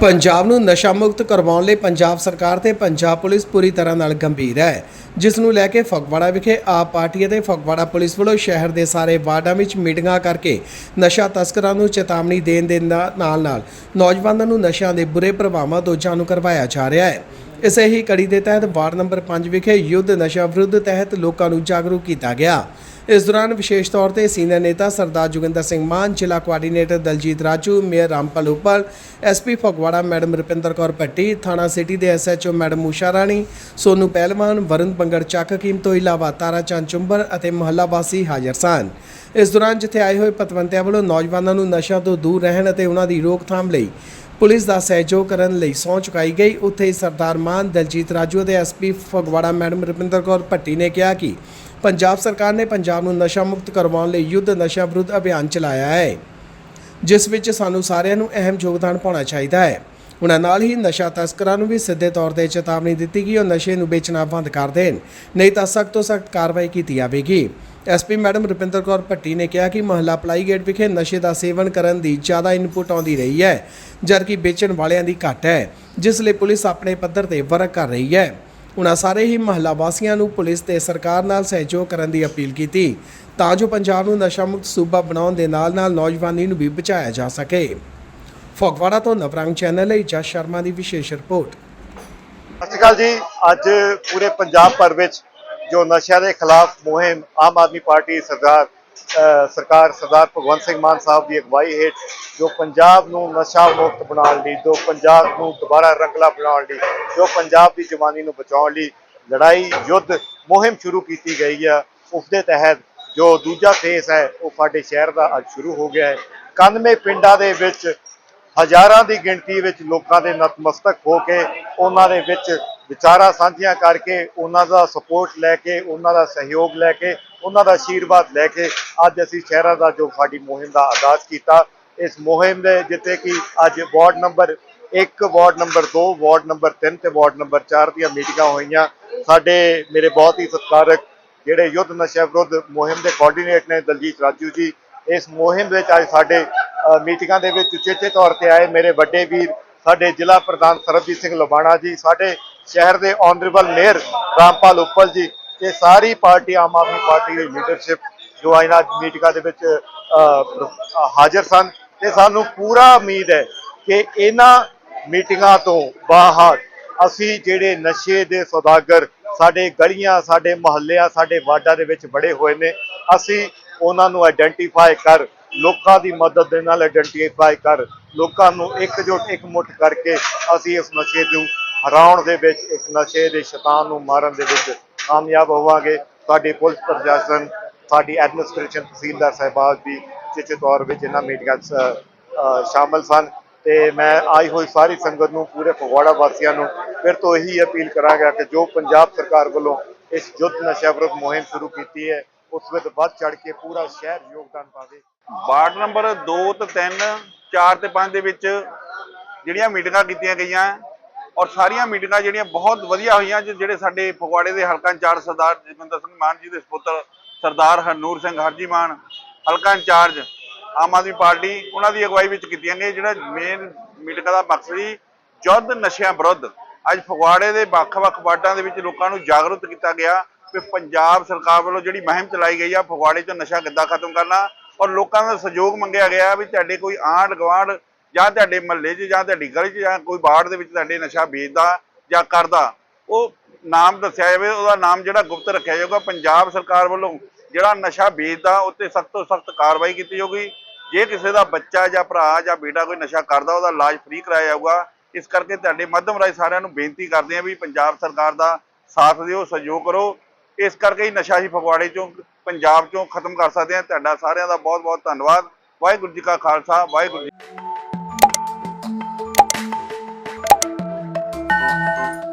ਪੰਜਾਬ ਨੂੰ ਨਸ਼ਾ ਮੁਕਤ ਕਰਵਾਉਣ ਲਈ ਪੰਜਾਬ ਸਰਕਾਰ ਤੇ ਪੰਜਾਬ ਪੁਲਿਸ ਪੂਰੀ ਤਰ੍ਹਾਂ ਨਾਲ ਗੰਭੀਰ ਹੈ, ਜਿਸ ਨੂੰ ਲੈ ਕੇ ਫਗਵਾੜਾ ਵਿਖੇ ਆਪ ਪਾਰਟੀ ਅਤੇ ਫਗਵਾੜਾ ਪੁਲਿਸ ਵੱਲੋਂ ਸ਼ਹਿਰ ਦੇ ਸਾਰੇ ਵਾਰਡਾਂ ਵਿੱਚ ਮੀਟਿੰਗਾਂ ਕਰਕੇ ਨਸ਼ਾ ਤਸਕਰਾਂ ਨੂੰ ਚੇਤਾਵਨੀ ਦੇਣ ਦੇ ਨਾਲ ਨਾਲ ਨੌਜਵਾਨਾਂ ਨੂੰ ਨਸ਼ਿਆਂ ਦੇ ਬੁਰੇ ਪ੍ਰਭਾਵਾਂ ਤੋਂ ਜਾਣੂ ਕਰਵਾਇਆ ਜਾ ਰਿਹਾ ਹੈ। ਇਸੇ ਹੀ ਕੜੀ ਦੇ ਤਹਿਤ ਵਾਰਡ ਨੰਬਰ 5 ਵਿਖੇ ਯੁੱਧ ਨਸ਼ਾ ਵਿਰੁੱਧ ਤਹਿਤ ਲੋਕਾਂ ਨੂੰ ਜਾਗਰੂਕ ਕੀਤਾ ਗਿਆ। ਇਸ ਦੌਰਾਨ ਵਿਸ਼ੇਸ਼ ਤੌਰ ਤੇ ਸੀਨੀਅਰ ਨੇਤਾ ਸਰਦਾਰ ਜੋਗਿੰਦਰ ਸਿੰਘ ਮਾਨ ਜ਼ਿਲ੍ਹਾ coordinator Daljit Raju mayor Rampal Uppal SP Phagwara madam Rupinder Kaur Bhatti ਥਾਣਾ ਸਿਟੀ ਦੇ ਐਸਐਚਓ ਮੈਡਮ ਊਸ਼ਾ ਰਾਣੀ ਸੋਨੂ ਪਹਿਲਵਾਨ ਵਰੁਣ ਪੰਗੜ ਚੱਕ ਕੀਮ ਤੋਂ ਇਲਾਵਾ ਤਾਰਾ ਚੰਦ ਚੁੰਬਰ ਅਤੇ ਮੁਹੱਲਾ ਵਾਸੀ ਹਾਜ਼ਰ ਸਨ ਇਸ ਦੌਰਾਨ ਜਿੱਥੇ ਆਏ ਹੋਏ ਪਤਵੰਤਿਆਂ ਵੱਲੋਂ ਨੌਜਵਾਨਾਂ ਨੂੰ ਨਸ਼ਿਆਂ ਤੋਂ ਦੂਰ ਰਹਿਣ ਅਤੇ ਉਹਨਾਂ ਦੀ ਰੋਕਥਾਮ ਲਈ ਪੁਲਿਸ ਦਾ ਸਹਿਯੋਗ ਕਰਨ ਲਈ ਸਹੁੰ ਚੁਕਾਈ ਗਈ। ਉੱਥੇ ਹੀ ਸਰਦਾਰ ਮਾਨ, ਦਲਜੀਤ ਰਾਜੂ ਅਤੇ ਐਸਪੀ ਫਗਵਾੜਾ ਮੈਡਮ ਰੁਪਿੰਦਰ ਕੌਰ ਭੱਟੀ ਨੇ ਕਿਹਾ ਕਿ ਪੰਜਾਬ ਸਰਕਾਰ ਨੇ ਪੰਜਾਬ ਨੂੰ ਨਸ਼ਾ ਮੁਕਤ ਕਰਵਾਉਣ ਲਈ ਯੁੱਧ ਨਸ਼ਾ ਵਿਰੁੱਧ ਅਭਿਆਨ ਚਲਾਇਆ ਹੈ, ਜਿਸ ਵਿੱਚ ਸਾਨੂੰ ਸਾਰਿਆਂ ਨੂੰ ਅਹਿਮ ਯੋਗਦਾਨ ਪਾਉਣਾ ਚਾਹੀਦਾ ਹੈ। ਉਹਨਾਂ ਨਾਲ ਹੀ ਨਸ਼ਾ ਤਸਕਰਾਂ ਨੂੰ ਵੀ ਸਿੱਧੇ ਤੌਰ ਤੇ ਚੇਤਾਵਨੀ ਦਿੱਤੀ ਕਿ ਉਹ ਨਸ਼ੇ ਨੂੰ ਵੇਚਣਾ ਬੰਦ ਕਰ ਦੇਣ, ਨਹੀਂ ਤਾਂ ਸਖਤ ਤੋਂ ਸਖਤ ਕਾਰਵਾਈ ਕੀਤੀ ਜਾਵੇਗੀ। ਐਸਪੀ ਮੈਡਮ ਰੁਪਿੰਦਰ ਕੌਰ ਭੱਟੀ ਨੇ ਕਿਹਾ ਕਿ ਮਹੱਲਾ ਪਲਾਈ ਗੇਟ ਵਿਖੇ ਨਸ਼ੇ ਦਾ ਸੇਵਨ ਕਰਨ ਦੀ ਜ਼ਿਆਦਾ ਇਨਪੁਟ ਆਉਂਦੀ ਰਹੀ ਹੈ, ਜਦਕਿ ਵੇਚਣ ਵਾਲਿਆਂ ਦੀ ਘੱਟ ਹੈ, ਜਿਸ ਲਈ ਪੁਲਿਸ ਆਪਣੇ ਪੱਧਰ ਤੇ ਵਰਕ ਕਰ ਰਹੀ ਹੈ। ਉਹਨਾਂ ਸਾਰੇ ਹੀ ਮਹੱਲਾ ਵਾਸੀਆਂ ਨੂੰ ਪੁਲਿਸ ਤੇ ਸਰਕਾਰ ਨਾਲ ਸਹਿਯੋਗ ਕਰਨ ਦੀ ਅਪੀਲ ਕੀਤੀ, ਤਾਂ ਜੋ ਪੰਜਾਬ ਨੂੰ ਨਸ਼ਾ ਮੁਕਤ ਸੂਬਾ ਬਣਾਉਣ ਦੇ ਨਾਲ-ਨਾਲ ਨੌਜਵਾਨੀ ਨੂੰ ਵੀ ਬਚਾਇਆ ਜਾ ਸਕੇ। ਫਗਵਾੜਾ ਤੋਂ ਨਵਰੰਗ ਚੈਨਲ ਲਈ ਜਸ ਸ਼ਰਮਾ ਦੀ ਵਿਸ਼ੇਸ਼ ਰਿਪੋਰਟ। ਸਤਿ ਸ਼੍ਰੀ ਅਕਾਲ ਜੀ। ਅੱਜ ਪੂਰੇ ਪੰਜਾਬ ਭਰ ਵਿੱਚ ਜੋ ਨਸ਼ਿਆਂ ਦੇ ਖਿਲਾਫ ਮੁਹਿੰਮ ਆਮ ਆਦਮੀ ਪਾਰਟੀ ਸਰਦਾਰ ਸਰਕਾਰ ਸਰਦਾਰ ਭਗਵੰਤ ਸਿੰਘ ਮਾਨ ਸਾਹਿਬ ਦੀ ਅਗਵਾਈ ਹੇਠ ਜੋ ਪੰਜਾਬ ਨੂੰ ਨਸ਼ਾ ਮੁਕਤ ਬਣਾਉਣ ਲਈ, ਜੋ ਪੰਜਾਬ ਨੂੰ ਦੁਬਾਰਾ ਰੰਗਲਾ ਬਣਾਉਣ ਲਈ, ਜੋ ਪੰਜਾਬ ਦੀ ਜਵਾਨੀ ਨੂੰ ਬਚਾਉਣ ਲਈ ਲੜਾਈ ਯੁੱਧ ਮੁਹਿੰਮ ਸ਼ੁਰੂ ਕੀਤੀ ਗਈ ਆ ਉਸ ਦੇ ਤਹਿਤ ਜੋ ਦੂਜਾ ਫੇਸ ਹੈ, ਉਹ ਸਾਡੇ ਸ਼ਹਿਰ ਦਾ ਅੱਜ ਸ਼ੁਰੂ ਹੋ ਗਿਆ ਹੈ। 91 ਪਿੰਡਾਂ ਦੇ ਵਿੱਚ ਹਜ਼ਾਰਾਂ ਦੀ ਗਿਣਤੀ ਵਿੱਚ ਲੋਕਾਂ ਦੇ ਨਤਮਸਤਕ ਹੋ ਕੇ ਉਹਨਾਂ ਦੇ ਵਿੱਚ ਵਿਚਾਰਾਂ ਸਾਂਝੀਆਂ ਕਰਕੇ ਉਹਨਾਂ ਦਾ ਸਪੋਰਟ ਲੈ ਕੇ, ਉਹਨਾਂ ਦਾ ਸਹਿਯੋਗ ਲੈ ਕੇ, ਉਹਨਾਂ ਦਾ ਆਸ਼ੀਰਵਾਦ ਲੈ ਕੇ ਅੱਜ ਅਸੀਂ ਸ਼ਹਿਰਾਂ ਦਾ ਜੋ ਸਾਡੀ ਮੁਹਿੰਮ ਦਾ ਆਗਾਜ਼ ਕੀਤਾ। ਇਸ ਮੁਹਿੰਮ ਦੇ ਜਿੱਥੇ ਕਿ ਅੱਜ ward number 1 ward number 2 ward number 3 ਤੇ ਵਾਰਡ ਨੰਬਰ 4 ਦੀਆਂ ਮੀਟਿੰਗਾਂ ਹੋਈਆਂ। ਸਾਡੇ ਮੇਰੇ ਬਹੁਤ ਹੀ ਸਤਿਕਾਰਕ ਜਿਹੜੇ ਯੁੱਧ ਨਸ਼ਾ ਵਿਰੁੱਧ ਮੁਹਿੰਮ ਦੇ ਕੋਆਰਡੀਨੇਟ ਨੇ ਦਲਜੀਤ ਰਾਜੂ ਜੀ, ਇਸ ਮੁਹਿੰਮ ਵਿੱਚ ਅੱਜ ਸਾਡੇ ਮੀਟਿੰਗਾਂ ਦੇ ਵਿੱਚ ਉਚੇਚੇ ਤੌਰ ਤੇ ਆਏ ਮੇਰੇ ਵੱਡੇ ਵੀਰ, ਸਾਡੇ ਜ਼ਿਲ੍ਹਾ ਪ੍ਰਧਾਨ ਸਰਬਜੀਤ ਸਿੰਘ ਲੋਬਾਣਾ ਜੀ, ਸਾਡੇ ਸ਼ਹਿਰ ਦੇ ਆਨਰੇਬਲ ਮੇਅਰ ਰਾਮਪਾਲ ਉੱਪਲ ਜੀ ਤੇ ਸਾਰੀ ਪਾਰਟੀ, ਆਮ ਆਦਮੀ ਪਾਰਟੀ ਦੀ ਲੀਡਰਸ਼ਿਪ ਜੋ ਇਹਨਾਂ ਮੀਟਿੰਗਾਂ ਦੇ ਵਿੱਚ ਹਾਜ਼ਰ ਸਨ ਤੇ ਸਾਨੂੰ ਪੂਰਾ ਉਮੀਦ ਹੈ ਕਿ ਇਹਨਾਂ ਮੀਟਿੰਗਾਂ ਤੋਂ ਬਾਹਰ ਅਸੀਂ ਜਿਹੜੇ ਨਸ਼ੇ ਦੇ ਸੌਦਾਗਰ ਸਾਡੇ ਗਲੀਆਂ, ਸਾਡੇ ਮੁਹੱਲਿਆਂ, ਸਾਡੇ ਵਾਰਡਾਂ ਦੇ ਵਿੱਚ ਬੜੇ ਹੋਏ ਨੇ, ਅਸੀਂ ਉਹਨਾਂ ਨੂੰ ਆਇਡੈਂਟੀਫਾਈ ਕਰ, ਲੋਕਾਂ ਦੀ ਮਦਦ ਦੇ ਨਾਲ ਆਇਡੈਂਟੀਫਾਈ ਕਰ, ਲੋਕਾਂ ਨੂੰ ਇਕਜੁੱਟ ਇਕਮੁੱਠ ਕਰਕੇ ਅਸੀਂ ਇਸ ਨਸ਼ੇ ਤੋਂ ਹਰਾਉਣ ਦੇ ਵਿੱਚ ਇਸ ਨਸ਼ੇ ਦੇ ਸ਼ੈਤਾਨ ਨੂੰ ਮਾਰਨ ਦੇ ਵਿੱਚ ਕਾਮਯਾਬ ਹੋਵਾਂਗੇ। ਸਾਡੀ ਪੁਲਿਸ ਪ੍ਰਸ਼ਾਸਨ ਸਾਡੀ ਐਡਮਿਨਿਸਟ੍ਰੇਸ਼ਨ ਤਹਿਸੀਲਦਾਰ ਸਾਹਿਬਾਨ ਵੀ ਚਿੱਚੇ ਤੌਰ ਵਿੱਚ ਇਹਨਾਂ ਮੀਟਿੰਗਾਂ 'ਚ ਅ, ਸ਼ਾਮਲ ਸਨ। ਤੇ ਮੈਂ ਆਈ ਹੋਈ ਸਾਰੀ ਸੰਗਤ ਨੂੰ ਪੂਰੇ ਫਗਵਾੜਾ ਵਾਸੀਆਂ ਨੂੰ ਫਿਰ ਤੋਂ ਇਹੀ ਅਪੀਲ ਕਰਾਂਗਾ ਕਿ ਜੋ ਪੰਜਾਬ ਸਰਕਾਰ ਵੱਲੋਂ ਇਸ ਯੁੱਧ ਨਸ਼ਾ ਵਿਰੁੱਧ ਮੁਹਿੰਮ ਸ਼ੁਰੂ ਕੀਤੀ ਹੈ ਉਸ ਵਿੱਚ ਵੱਧ ਚੜ ਕੇ ਪੂਰਾ ਸ਼ਹਿਰ ਯੋਗਦਾਨ ਪਾਵੇ। ਵਾਰਡ ਨੰਬਰ 2 ਤੇ 3 4 ਤੇ 5 ਦੇ ਵਿੱਚ ਜਿਹੜੀਆਂ ਮੀਟਿੰਗਾਂ ਕੀਤੀਆਂ ਗਈਆਂ ਔਰ ਸਾਰੀਆਂ ਮੀਟਿੰਗਾਂ ਜਿਹੜੀਆਂ ਬਹੁਤ ਵਧੀਆ ਹੋਈਆਂ ਜਿਹੜੇ ਸਾਡੇ ਫਗਵਾੜੇ ਦੇ ਹਲਕਾ ਇੰਚਾਰਜ ਸਰਦਾਰ ਜਗਵਿੰਦਰ ਸਿੰਘ ਮਾਨ ਜੀ ਦੇ ਸੁਪੁੱਤਰ ਸਰਦਾਰ ਹਰਨੂਰ ਸਿੰਘ ਹਰਜੀ ਮਾਨ ਹਲਕਾ ਇੰਚਾਰਜ ਆਮ ਆਦਮੀ ਪਾਰਟੀ, ਉਹਨਾਂ ਦੀ ਅਗਵਾਈ ਵਿੱਚ ਕੀਤੀਆਂ ਗਈਆਂ ਜਿਹੜਾ ਮੇਨ ਮੀਟਿੰਗ ਦਾ ਮਕਸਦ ਸੀ ਯੁੱਧ ਨਸ਼ਿਆਂ ਵਿਰੁੱਧ। ਅੱਜ ਫਗਵਾੜੇ ਦੇ ਵੱਖ-ਵੱਖ ਵਾਰਡਾਂ ਦੇ ਵਿੱਚ ਲੋਕਾਂ ਨੂੰ ਜਾਗਰੂਕ ਕੀਤਾ ਗਿਆ ਕਿ ਪੰਜਾਬ ਸਰਕਾਰ ਵੱਲੋਂ ਜਿਹੜੀ ਮੁਹਿੰਮ ਚਲਾਈ ਗਈ ਆ, ਫਗਵਾੜੇ 'ਚ ਨਸ਼ਾ ਕਿੱਦਾਂ ਖਤਮ ਕਰਨਾ ਔਰ ਲੋਕਾਂ ਦਾ ਸਹਿਯੋਗ ਮੰਗਿਆ ਗਿਆ ਵੀ ਤੁਹਾਡੇ ਕੋਈ ਆਂਢ ਗੁਆਂਢ ਜਾਂ ਤੁਹਾਡੇ ਮਹੱਲੇ 'ਚ ਜਾਂ ਤੁਹਾਡੀ ਗਲੀ 'ਚ ਜਾਂ ਕੋਈ ਵਾਰਡ ਦੇ ਵਿੱਚ ਤੁਹਾਡੇ ਨਸ਼ਾ ਵੇਚਦਾ ਜਾਂ ਕਰਦਾ, ਉਹ ਨਾਮ ਦੱਸਿਆ ਜਾਵੇ, ਉਹਦਾ ਨਾਮ ਜਿਹੜਾ ਗੁਪਤ ਰੱਖਿਆ ਜਾਊਗਾ, ਪੰਜਾਬ ਸਰਕਾਰ ਵੱਲੋਂ ਜਿਹੜਾ ਨਸ਼ਾ ਵੇਚਦਾ, ਉੱਤੇ ਸਖਤ ਤੋਂ ਸਖਤ ਕਾਰਵਾਈ ਕੀਤੀ ਜਾਊਗੀ। ਜੇ ਕਿਸੇ ਦਾ ਬੱਚਾ ਜਾਂ ਭਰਾ ਜਾਂ ਬੇਟਾ ਕੋਈ ਨਸ਼ਾ ਕਰਦਾ, ਉਹਦਾ ਇਲਾਜ ਫ੍ਰੀ ਕਰਾਇਆ ਜਾਊਗਾ। ਇਸ ਕਰਕੇ ਤੁਹਾਡੇ ਮਾਧਿਅਮ ਰਾਹੀਂ ਸਾਰਿਆਂ ਨੂੰ ਬੇਨਤੀ ਕਰਦੇ ਹਾਂ ਵੀ ਪੰਜਾਬ ਸਰਕਾਰ ਦਾ ਸਾਥ ਦਿਓ, ਸਹਿਯੋਗ ਕਰੋ। ਇਸ ਕਰਕੇ ਹੀ ਨਸ਼ਾ ਹੀ ਫਗਵਾੜੇ ਚੋਂ, ਪੰਜਾਬ ਚੋਂ ਖਤਮ ਕਰ ਸਕਦੇ ਹਾਂ। ਤੁਹਾਡਾ ਸਾਰਿਆਂ ਦਾ ਬਹੁਤ ਬਹੁਤ ਧੰਨਵਾਦ। ਵਾਹਿਗੁਰੂ ਜੀ ਕਾ ਖਾਲਸਾ, ਵਾਹਿਗੁਰੂ ਜੀ Música